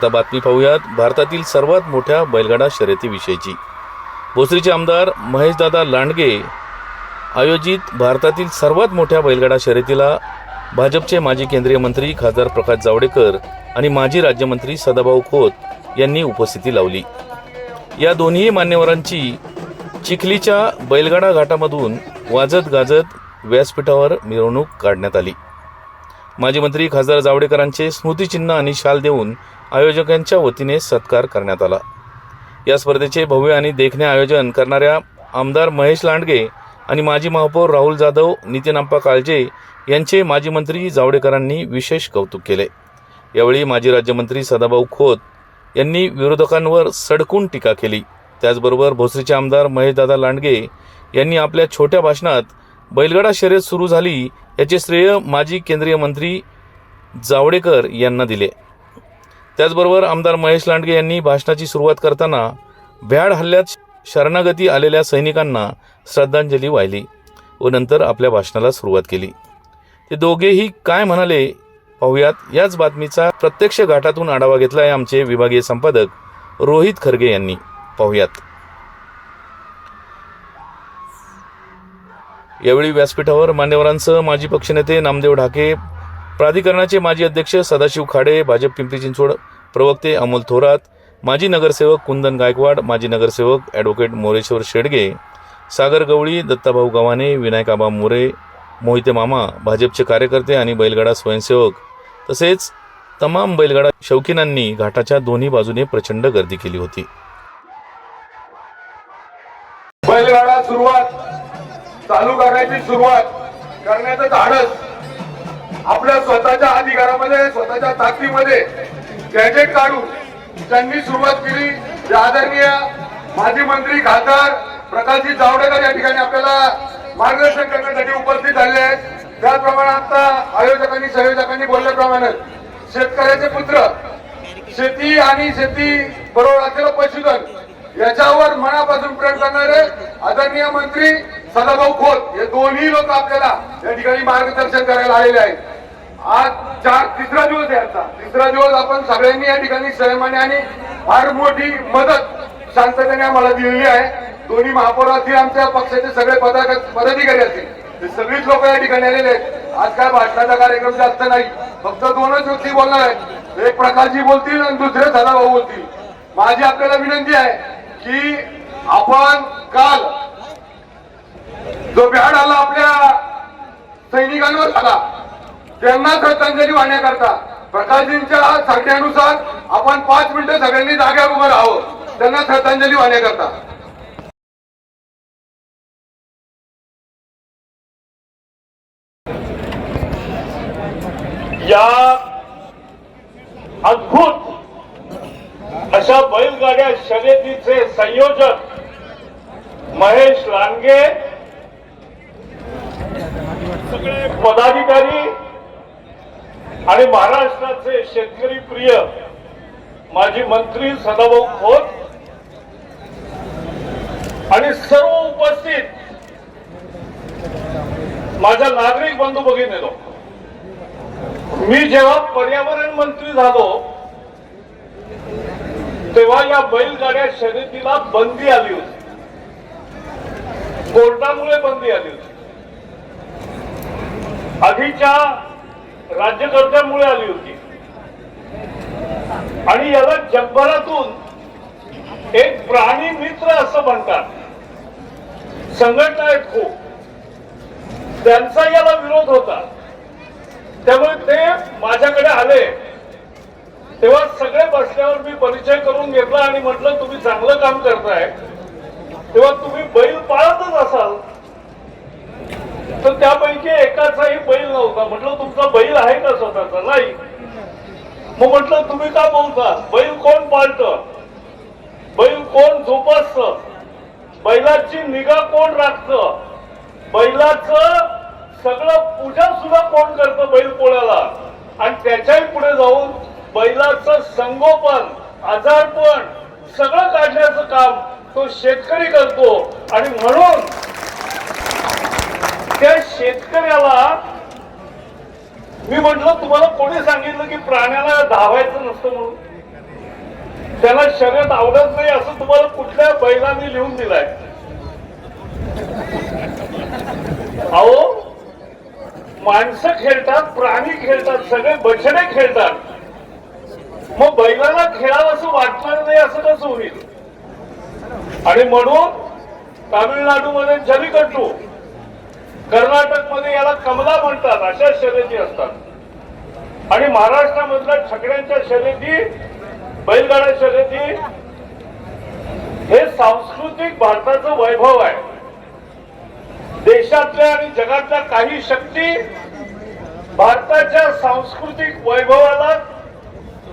आता बातमी पाहूयात. भारतातील सर्वात मोठ्या बैलगाडा शर्यतीविषयीची. भोसरीचे आमदार महेशदादा लांडगे आयोजित भारतातील सर्वात मोठ्या बैलगाडा शर्यतीला भाजपचे माजी केंद्रीय मंत्री खासदार प्रकाश जावडेकर आणि माजी राज्यमंत्री सदाभाऊ खोत यांनी उपस्थिती लावली. या दोन्ही मान्यवरांची चिखलीच्या बैलगाडा घाटामधून वाजत गाजत व्यासपीठावर मिरवणूक काढण्यात आली. माजी मंत्री खासदार जावडेकरांचे स्मृतिचिन्ह आणि शाल देऊन आयोजकांच्या वतीने सत्कार करण्यात आला. या स्पर्धेचे भव्य आणि देखणे आयोजन करणाऱ्या आमदार महेश लांडगे आणि माजी महापौर राहुल जाधव नितीन आप्पा काळजे यांचे माजी मंत्री जावडेकरांनी विशेष कौतुक केले. यावेळी माजी राज्यमंत्री सदाभाऊ खोत यांनी विरोधकांवर सडकून टीका केली. त्याचबरोबर भोसरीचे आमदार महेशदादा लांडगे यांनी आपल्या छोट्या भाषणात बैलगाडा शर्यत सुरू झाली याचे श्रेय माजी केंद्रीय मंत्री जावडेकर यांना दिले. त्याचबरोबर आमदार महेश लांडगे यांनी भाषणाची सुरुवात करताना भ्याड हल्ल्यात शरणागती आलेल्या सैनिकांना श्रद्धांजली वाहिली व नंतर आपल्या भाषणाला सुरुवात केली. ते दोघेही काय म्हणाले पाहुयात. याच बातमीचा प्रत्यक्ष घाटातून आढावा घेतला आहे आमचे विभागीय संपादक रोहित खरगे यांनी. पाहुयात. यावेळी व्यासपीठावर मान्यवरांसह माजी पक्षनेते नामदेव ढाके प्राधिकरणाचे माजी अध्यक्ष सदाशिव खाडे भाजप पिंपरी चिंचवड प्रवक्ते अमोल थोरात माजी नगरसेवक कुंदन गायकवाड माजी नगरसेवक ॲडव्होकेट मोरेश्वर शेडगे सागर गवळी दत्ताभाऊ गव्हाणे विनायक आबा मोरे मोहिते मामा भाजपचे कार्यकर्ते आणि बैलगाडा स्वयंसेवक तसेच तमाम बैलगाडा शौकीनांनी घाटाच्या दोन्ही बाजूने प्रचंड गर्दी केली होती. बैलगाडा सुरुवात चालू करण्याची सुरुवात करण्याचं धाडस आपल्या स्वतःच्या अधिकारामध्ये स्वतःच्या ताकदीमध्ये गॅजेट काढून त्यांनी सुरुवात केली. जे आदरणीय माजी मंत्री खासदार प्रकाशजी जावडेकर या ठिकाणी आपल्याला मार्गदर्शन करण्यासाठी उपस्थित झाले आहेत. त्याचप्रमाणे आता आयोजकांनी संयोजकांनी बोलल्याप्रमाणे शेतकऱ्याचे पुत्र शेती आणि शेती बरोबर असलेलं पशुधन याच्यावर मनापासून प्रेम करणारे आदरणीय मंत्री सदाभाऊ खोत हे दोन्ही लोक आपल्याला या ठिकाणी मार्गदर्शन करायला आलेले आहेत. आज चार तिसरा दिवस आहे तिसरा दिवस आपण सगळ्यांनी या ठिकाणी सहमाने आणि फार मोठी मदत शांततेने आम्हाला दिलेली आहे. दोन्ही महापौर असतील आमच्या पक्षाचे सगळे पदा पदाधिकारी असतील. सगळीच लोक या ठिकाणी आलेले आहेत. आज काय भाषणाचा कार्यक्रम जास्त नाही. फक्त दोनच व्यक्ती बोलणार आहेत. एक प्रकारची बोलतील आणि दुसरे सदाभाऊ बोलतील. माझी आपल्याला विनंती आहे की आपण काल जो भ्याड आला आपल्या सैनिकांवर आला त्यांना श्रद्धांजली वाहण्याकरता प्रकाशजींच्या सांगण्यानुसार आपण पाच मिनिटं सगळ्यांनी जाग्यावर उभं राहावं. त्यांना श्रद्धांजली वाहण्याकरता. या अद्भुत अशा बैलगाड्या शर्यतीचे संयोजक महेश लांडगे सगळे पदाधिकारी आणि महाराष्ट्राचे शेतकरी प्रिय माजी मंत्री सदाभाऊ खोत आणि सर्व उपस्थित माझा नागरिक बंधू बघितलेलो मी जेव्हा पर्यावरण मंत्री झालो तेव्हा या बैलगाड्या शर्यतीला बंदी आली होती. कोर्टामुळे बंदी आली होती. आधीच्या राज्यकर्त्यांमुळे आली होती. आणि याला जगभरातून एक प्राणी मित्र असं म्हणतात. संघटना आहेत खूप. त्यांचा याला विरोध होता. त्यामुळे ते माझ्याकडे आले. तेव्हा सगळे बसल्यावर मी परिचय करून घेतला आणि म्हटलं तुम्ही चांगलं काम करताय. तेव्हा तुम्ही बैल पाळतच असाल. तर त्यापैकी एकाचाही बैल नव्हता. म्हटलं तुमचा बैल आहे का स्वतःचा? नाही. मग म्हटलं तुम्ही का बोलता? बैल कोण पाळत? बैल कोण जोपासत? बैलाची निगा कोण राखत? बैलाचं सगळं पूजा सुद्धा कोण करतं बैल पोळ्याला? आणि त्याच्याही पुढे जाऊन बैलाचं संगोपन आजारपण सगळं काढण्याचं काम तो शेतकरी करतो. आणि म्हणून त्या शेतकऱ्याला मी म्हटलं तुम्हाला कोणी सांगितलं की प्राण्याला धावायचं नसतं म्हणून? त्याला शर्यत आवडत नाही असं तुम्हाला कुठल्या बैलांनी लिहून दिलाय? अहो माणसं खेळतात प्राणी खेळतात सगळे बछडे खेळतात. मग बैलाला खेळावं असं वाटणार नाही असं कसं होईल? आणि म्हणून तामिळनाडूमध्ये जलिकट्टू कर्नाटकमध्ये याला कमला म्हणतात अशा शर्यती असतात. आणि महाराष्ट्रामधल्या छकड्यांच्या शर्यती बैलगाड्या शर्यती हे सांस्कृतिक भारताचं वैभव आहे. देशातल्या आणि जगातल्या काही शक्ती भारताच्या सांस्कृतिक वैभवाला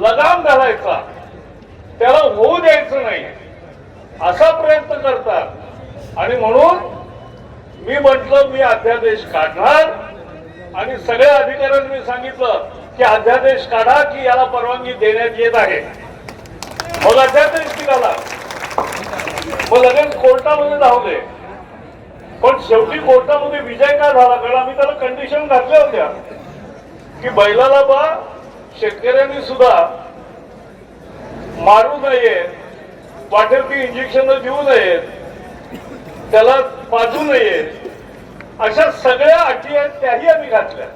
लगाम घालायचा. त्याला होऊ द्यायचं नाही. असा प्रयत्न करतात. आणि म्हणून मी म्हटलं मी अध्यादेश काढणार. आणि सगळ्या अधिकाऱ्यांनी मी सांगितलं की अध्यादेश काढा की याला परवानगी देण्यात येत आहे. मग अध्यादेश निघाला. मग लगेच कोर्टामध्ये धावले. पण शेवटी कोर्टामध्ये विजय का झाला? कारण आम्ही त्याला कंडिशन घातल्या होत्या. की बैलाला बा शेतकऱ्यांनी सुद्धा मारू नये वाटेल ती इंजेक्शन देऊ नयेत त्याला बाजू नयेत अशा सगळ्या अटी आहेत त्याही आम्ही घातल्या.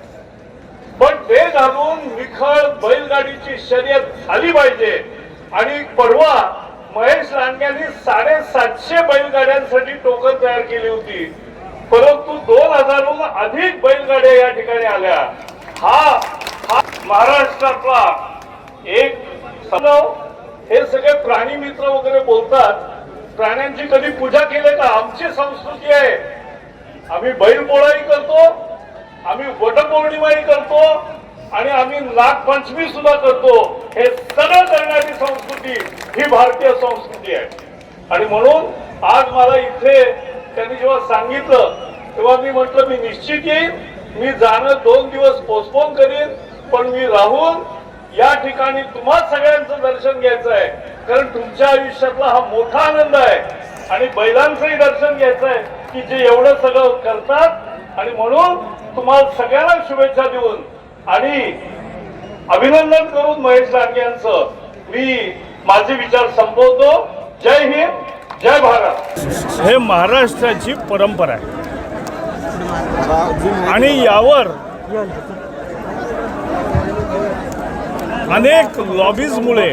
पण ते घालून निखळ बैलगाडीची शर्यत झाली पाहिजे. आणि परवा महेश लांडग्यांनी साडेसातशे बैलगाड्यांसाठी टोकन तयार केली होती. परंतु दोन हजारहून अधिक बैलगाड्या या ठिकाणी आल्या. हा हा महाराष्ट्रातला एक हे सगळे प्राणी मित्र वगैरे बोलतात. प्राण्यांची कधी पूजा केली का आमची संस्कृती आहे. आम्ही बैलपोळाही करतो आम्ही वटपौर्णिमाही करतो आणि आम्ही नागपंचमी सुद्धा करतो. हे सगळं करण्याची संस्कृती ही भारतीय संस्कृती आहे. आणि म्हणून आज मला इथे त्यांनी जेव्हा सांगितलं तेव्हा मी म्हटलं मी निश्चित येईन मी जाणं दोन दिवस पोस्टपोन करीन पण मी राहून या ठिकाणी तुम्हा सगळ्यांचं दर्शन घ्यायचं आहे. कारण तुमच्या आयुष्यातला हा मोठा आनंद आहे. आणि बैलांचंही दर्शन घ्यायचं आहे की जे एवढं सगळं करतात. आणि म्हणून तुम्हाला सगळ्यांना शुभेच्छा देऊन आणि अभिनंदन करून महेश लांडगे यांचं मी माझे विचार संपवतो. जय हिंद जय भारत. हे महाराष्ट्राची परंपरा आहे. आणि यावर अनेक लॉबीजमुळे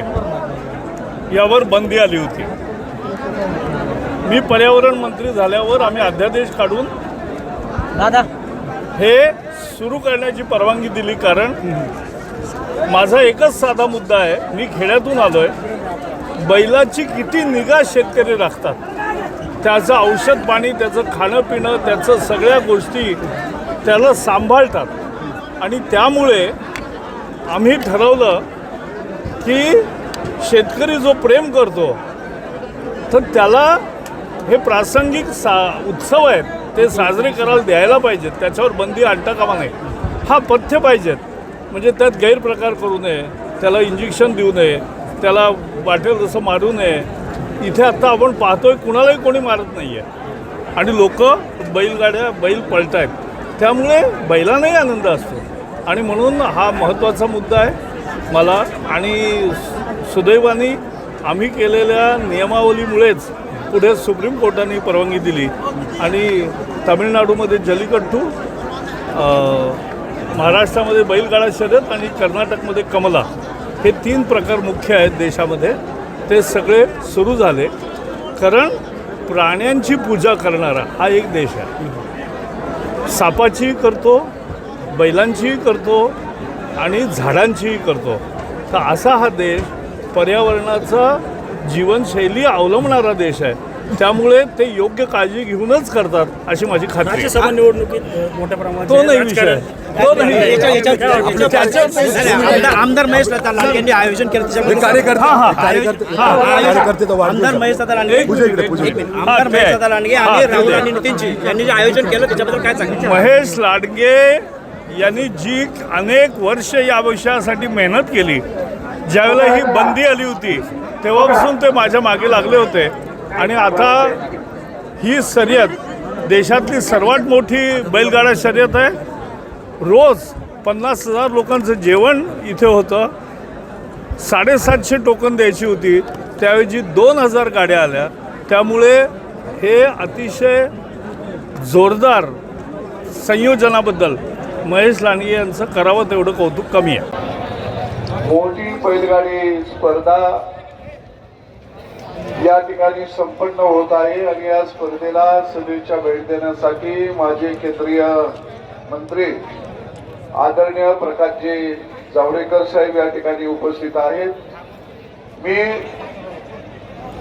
यावर बंदी आली होती. मी पर्यावरण मंत्री झाल्यावर आम्ही अध्यादेश काढून दादा. हे सुरू करण्याची परवानगी दिली कारण माझा एकच साधा मुद्दा आहे. मी खेड्यातून आलोय. बैलाची किती निगा शेतकरी राखतात? त्याचं औषध पाणी त्याचं खाणं पिणं त्याचं सगळ्या गोष्टी त्याला सांभाळतात. आणि त्यामुळे आम्ही ठरवलं की शेतकरी जो प्रेम करतो तर त्याला हे प्रासंगिक सा उत्सव आहेत ते साजरे करायला द्यायला पाहिजेत. त्याच्यावर बंदी आणता कामा नये हा पथ्य पाहिजेत. म्हणजे त्यात गैरप्रकार करू नये त्याला इंजेक्शन देऊ नये त्याला वाटेल तसं मारू नये. इथे आत्ता आपण पाहतोय कुणालाही कोणी मारत नाही आहे आणि लोक बैलगाड्या बैल पळत आहेत त्यामुळे बैलांनाही आनंद असतो. आणि म्हणून हा महत्त्वाचा मुद्दा आहे मला. आणि सुदैवाने आम्ही केलेल्या नियमावलीमुळेच पुढे सुप्रीम कोर्टाने परवानगी दिली. आणि तामिळनाडूमध्ये जलिकट्टू महाराष्ट्रामध्ये बैलगाडा शर्यत आणि कर्नाटकमध्ये कमला हे तीन प्रकार मुख्य आहेत देशामध्ये. ते सगळे सुरू झाले. कारण प्राण्यांची पूजा करणारा हा एक देश आहे. सापाचीही करतो बैलांचीही करतो आणि झाडांचीही करतो तर असा हा देश पर्यावरणाचा जीवनशैली अवलंबणारा देश आहे त्यामुळे ते योग्य काळजी घेऊनच करतात अशी माझी खात्री. राज्यसभा निवडणुकीत मोठ्या प्रमाणात तो नाही विषय तो नाही आमदार- महेश लता लांडगे यांनी आयोजन केलं त्याच्यामध्ये कार्यकर्ते हा, हा. हा, हा, आमदार. महेश लता लांडगे. आमदार हा, महेश. लता लांडगे हा, आणि राहुल. आणि नितीनजी यांनी जे आयोजन केलं त्याच्याबद्दल काय सांगितलं महेश लाडगे यांनी जी अनेक वर्ष या विषयासाठी मेहनत केली ज्यावेळेला ही बंदी आली होती तेव्हापासून ते माझ्या मागे लागले होते. आणि आता ही शर्यत देशातली सर्वात मोठी बैलगाडा शर्यत आहे. रोज पन्नास हजार लोकांचं जेवण इथे होतं. साडेसातशे टोकन द्यायची होती. त्याऐवजी दोन हजार गाड्या आल्या त्यामुळे हे अतिशय जोरदार संयोजनाबद्दल महेश लांडगे यांचं करावं तेवढं कौतुक कमी आहे. मोठी बैलगाडी स्पर्धा या ठिकाणी संपन्न होत आहे आणि या स्पर्धेला सदिच्छा भेट देण्यासाठी माझे केंद्रीय मंत्री आदरणीय प्रकाशजी जावडेकर साहेब या ठिकाणी उपस्थित आहेत. मी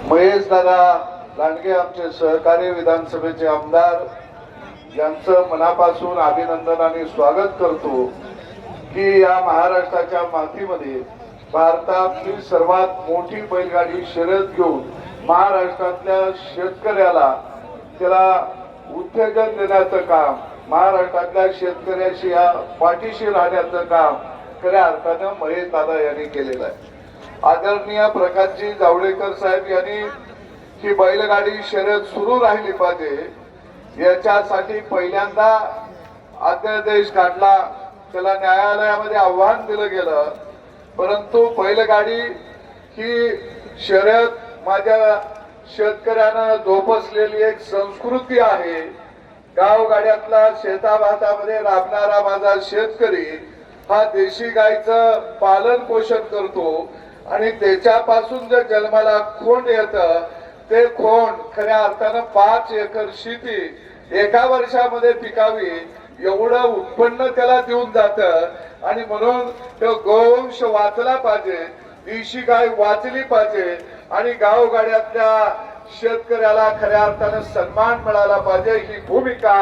महेश दादा लांडगे आमचे सहकारी विधानसभेचे आमदार यांचं मनापासून अभिनंदन आणि स्वागत करतो की या महाराष्ट्राच्या मातीमध्ये भारतातली सर्वात मोठी बैलगाडी शर्यत घेऊन महाराष्ट्रातल्या शेतकऱ्याला त्याला उत्तेजन देण्याचं काम महाराष्ट्रातल्या शेतकऱ्याशी या पाठीशी राहण्याचं काम खऱ्या अर्थानं महेश दादा यांनी केलेलं आहे. आदरणीय प्रकाशजी जावडेकर साहेब यांनी ही बैलगाडी शर्यत सुरू राहिली पाहिजे. याच्यासाठी पहिल्यांदा अध्यादेश काढला. त्याला न्यायालयामध्ये आव्हान दिलं गेलं. परंतु बैलगाडी ही शर्यत माझ्या शेतकऱ्यानं जोपसलेली एक संस्कृती आहे. गावगाड्यातला शेताभातामध्ये राबणारा माझा शेतकरी हा देशी गायचं पालन पोषण करतो. आणि त्याच्यापासून जर जन्माला खोंड येतं ते खोंड खऱ्या अर्थानं पाच एकर शेती एका वर्षामध्ये पिकावी एवढं उत्पन्न त्याला देऊन जात. आणि म्हणून तो गोवंश वाचला पाहिजे देशी गाय वाचली पाहिजे आणि गावगाड्यातल्या शेतकऱ्याला खऱ्या अर्थानं सन्मान मिळाला पाहिजे ही भूमिका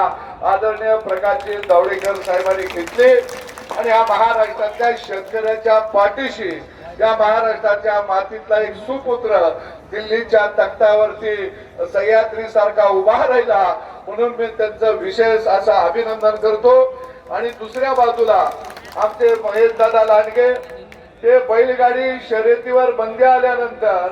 आदरणीय प्रकाशजी जावडेकर साहेबांनी घेतली. आणि या महाराष्ट्रातल्या शेतकऱ्याच्या पाठीशी या महाराष्ट्राच्या मातीतला एक सुपुत्र दिल्लीच्या तख्तावरती सह्याद्री सारखा उभा राहिला. म्हणून मी त्यांचं विशेष असं अभिनंदन करतो. आणि दुसऱ्या बाजूला आमचे महेश दादा लांडगे ते बैलगाडी शर्यतीवर बंदी आल्यानंतर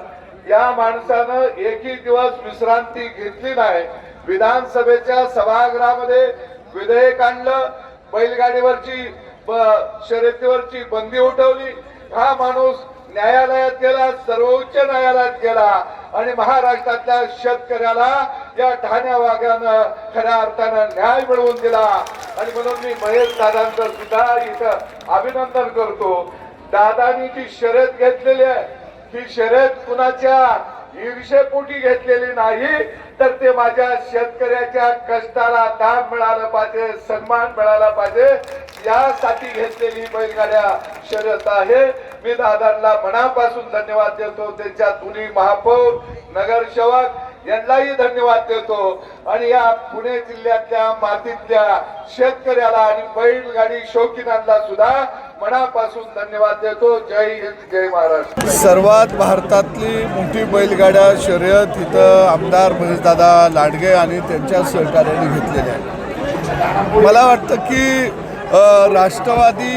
या माणसानं एकही दिवस विश्रांती घेतली नाही. विधानसभेच्या सभागृहामध्ये विधेयक आणलं बैलगाडीवरची शर्यतीवरची बंदी उठवली. हा माणूस न्यायालयात गेला सर्वोच्च न्यायालयात गेला आणि महाराष्ट्रातल्या शेतकऱ्याला या ठाण्या वाघ्यानं खऱ्या अर्थानं न्याय मिळवून दिला. आणि म्हणून मी महेश दादांचं सुद्धा इथं अभिनंदन करतो. दादानी जी शर्यत घेतलेली आहे ती शर्यत कुणाच्या ही विषय पोटी घेतलेली नाही तर ते माझ्या शेतकऱ्याच्या कष्टाला दाम मिळालं पाहिजे सन्मान मिळाला पाहिजे. यासाठी घेतलेली बैलगाड्या शर्यत आहे. मी दादांना मनापासून धन्यवाद देतो. त्यांच्या दोन्ही महापौर नगरसेवक यांनाही धन्यवाद देतो. आणि या पुणे जिल्ह्यातल्या मातीतल्या शेतकऱ्याला आणि बैलगाडी शौकीनांना सुद्धा मनापासून धन्यवाद देतो. जय हिंद जय महाराष्ट्र. सर्वात भारतातली मोठी बैलगाड्या शर्यत इथं आमदार महेशदादा लाडगे आणि त्यांच्या सहकार्याने घेतलेल्या आहे मला वाटतं की राष्ट्रवादी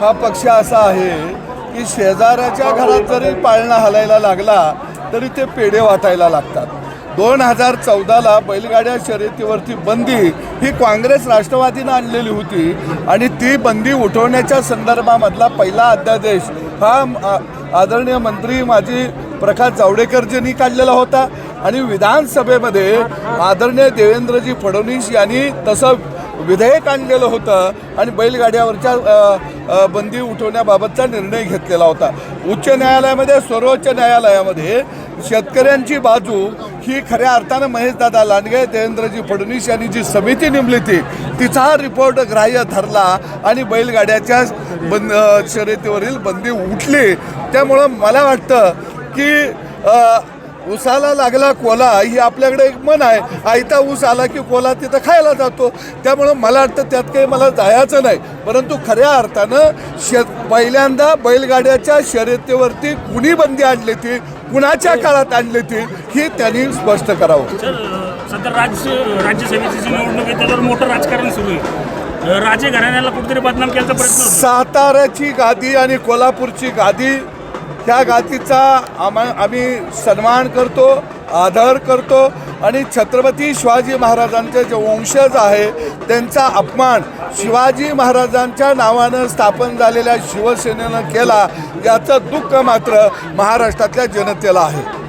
हा पक्ष असा आहे की शेजाऱ्याच्या घरात जरी पाळणा हलायला लागला तरी ते पेढे वाटायला लागतात. दोन हजार चौदाला बैलगाड्या शर्यतीवरती बंदी ही काँग्रेस राष्ट्रवादीनं आणलेली होती आणि ती बंदी उठवण्याच्या संदर्भामधला पहिला अध्यादेश हा आ- आदरणीय मंत्री माजी प्रकाश जावडेकरजींनी काढलेला होता. आणि विधानसभेमध्ये आदरणीय देवेंद्रजी फडणवीस यांनी तसं विधेयक आणलेलं होतं आणि बैलगाड्यावरच्या बंदी उठवण्याबाबतचा निर्णय घेतलेला होता. उच्च न्यायालयामध्ये सर्वोच्च न्यायालयामध्ये शेतकऱ्यांची बाजू ही खऱ्या अर्थानं महेशदादा लांडगे देवेंद्रजी फडणवीस यांनी जी समिती नेमली ती तिचा हा रिपोर्ट ग्राह्य धरला आणि बैलगाड्याच्या बंद शर्यतीवरील बंदी उठली. त्यामुळं मला वाटतं की उसाला लागला कोला ही आपल्याकडे एक मन आहे. आयता ऊस आला की कोला तिथं खायला जातो. त्यामुळं मला वाटतं त्यात काही मला जायचं नाही. परंतु खऱ्या अर्थानं शेत पहिल्यांदा बैलगाड्याच्या शर्यतीवरती कुणी बंदी आणली ती? कुणाच्या काळात आणली ती ही त्यांनी स्पष्ट करावं. सध्या राज्य राज्यसभेची जी निवडणूक आहे त्याच्यावर मोठं राजकारण सुरू आहे. राजे घराण्याला कुठेतरी बदनाम केल्याचा प्रयत्न होतो साताऱ्याची गादी आणि कोल्हापूरची गादी त्या गातीचा आम्हा आम्ही सन्मान करतो आदर करतो आणि छत्रपती शिवाजी महाराजांचे जे वंशज आहे त्यांचा अपमान शिवाजी महाराजांच्या नावानं स्थापन झालेल्या शिवसेनेनं केला याचं दुःख मात्र महाराष्ट्रातल्या जनतेला आहे.